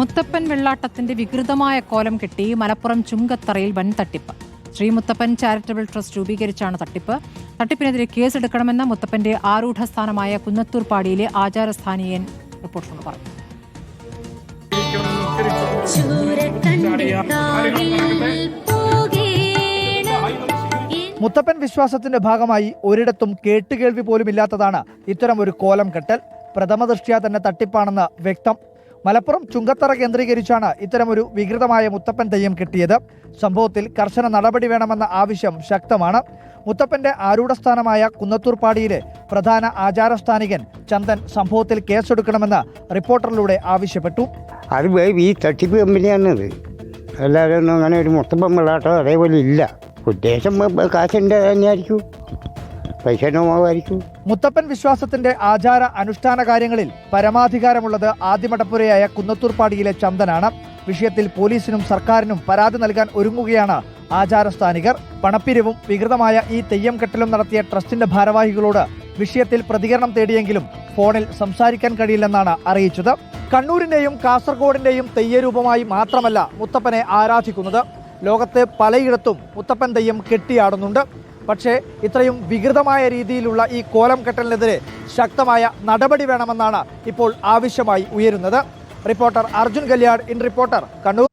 മുത്തപ്പൻ വെള്ളാട്ടത്തിന്റെ വികൃതമായ കോലം കെട്ടി മലപ്പുറം ചുങ്കത്തറയിൽ വൻ തട്ടിപ്പ്. ശ്രീ മുത്തപ്പൻ ചാരിറ്റബിൾ ട്രസ്റ്റ് രൂപീകരിച്ചാണ് തട്ടിപ്പ്. തട്ടിപ്പിനെതിരെ കേസെടുക്കണമെന്ന മുത്തപ്പന്റെ ആരൂഢസ്ഥാനമായ കുന്നത്തൂർ പാടിയിലെ ആചാരസ്ഥാനീയൻ റിപ്പോർട്ടറോട് പറഞ്ഞു. മുത്തപ്പൻ വിശ്വാസത്തിന്റെ ഭാഗമായി ഒരിടത്തും കേട്ടുകേൾവി പോലുമില്ലാത്തതാണ് ഇത്തരം ഒരു കോലം കെട്ടൽ. പ്രഥമ ദൃഷ്ട്യാ തന്നെ തട്ടിപ്പാണെന്ന് വ്യക്തം. മലപ്പുറം ചുങ്കത്തറ കേന്ദ്രീകരിച്ചാണ് ഇത്തരമൊരു വികൃതമായ മുത്തപ്പൻ തെയ്യം കിട്ടിയത്. സംഭവത്തിൽ കർശന നടപടി വേണമെന്ന ആവശ്യം ശക്തമാണ്. മുത്തപ്പന്റെ ആരൂഢസ്ഥാനമായ കുന്നത്തൂർപ്പാടിയിലെ പ്രധാന ആചാരസ്ഥാനികൻ ചന്ദൻ സംഭവത്തിൽ കേസെടുക്കണമെന്ന് റിപ്പോർട്ടറിലൂടെ ആവശ്യപ്പെട്ടു. അത് ഈ തട്ടിപ്പ് കമ്പനിയാണത്. ഒന്നും അങ്ങനെ ഒരു മുത്തപ്പൻ വെള്ളാട്ടോ അതേപോലെ ഇല്ല. ഉദ്ദേശം കാശിന്റെ തന്നെയായിരിക്കും. പൈസ മുത്തപ്പൻ വിശ്വാസത്തിന്റെ ആചാര അനുഷ്ഠാന കാര്യങ്ങളിൽ പരമാധികാരമുള്ളത് ആദ്യമടപ്പുരയായ കുന്നത്തൂർപ്പാടിയിലെ ചന്ദനാണ്. വിഷയത്തിൽ പോലീസിനും സർക്കാരിനും പരാതി നൽകാൻ ഒരുങ്ങുകയാണ് ആചാരസ്ഥാനികർ പണപ്പിരിവും വികൃതമായ ഈ തെയ്യം കെട്ടലും നടത്തിയ ട്രസ്റ്റിന്റെ ഭാരവാഹികളോട് വിഷയത്തിൽ പ്രതികരണം തേടിയെങ്കിലും ഫോണിൽ സംസാരിക്കാൻ കഴിയില്ലെന്നാണ് അറിയിച്ചത്. കണ്ണൂരിന്റെയും കാസർഗോഡിന്റെയും തെയ്യരൂപമായി മാത്രമല്ല മുത്തപ്പനെ ആരാധിക്കുന്നത്. ലോകത്തെ പലയിടത്തും മുത്തപ്പൻ തെയ്യം കെട്ടിയാടുന്നുണ്ട്. പക്ഷേ ഇത്രയും വികൃതമായ രീതിയിലുള്ള ഈ കോലം കെട്ടലിനെതിരെ ശക്തമായ നടപടി വേണമെന്നാണ് ഇപ്പോൾ ആവശ്യമായി ഉയരുന്നത്. Reporter Arjun Kalyan in reporter Kannur.